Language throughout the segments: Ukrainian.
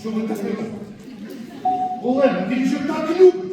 Що ви таке робите? Олена, він же так любить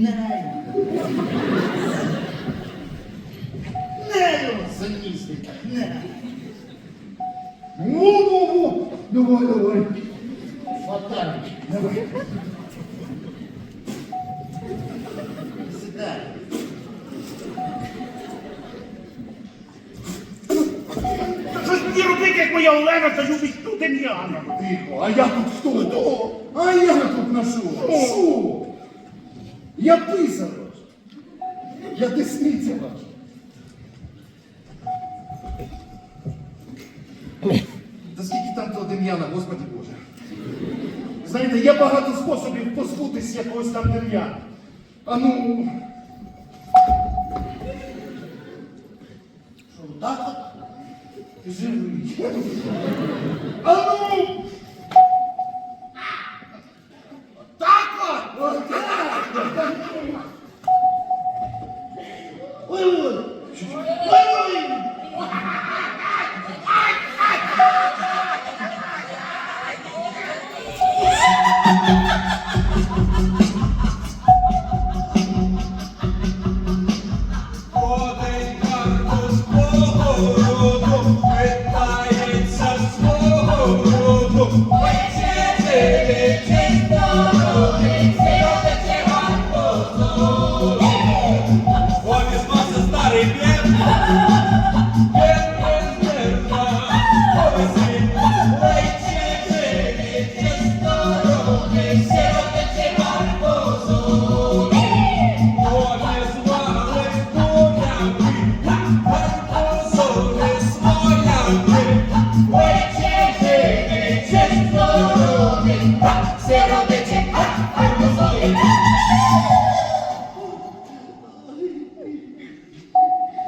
не. Не його заністика, не. Во-во-во! Давай, давай. Фатальний, давай. Сідай. Що ж мені робити, як моя Олена та любить ту Дем'яна? Тихо, а я тут хто? А я тут на що? Що? Я писар ваш. Я десниця ваша. Та скільки там того Дем'яна, Господи Боже. Знаєте, є багато способів позбутись якогось там Дем'яна. А ну. Що, так? Живий. А ну!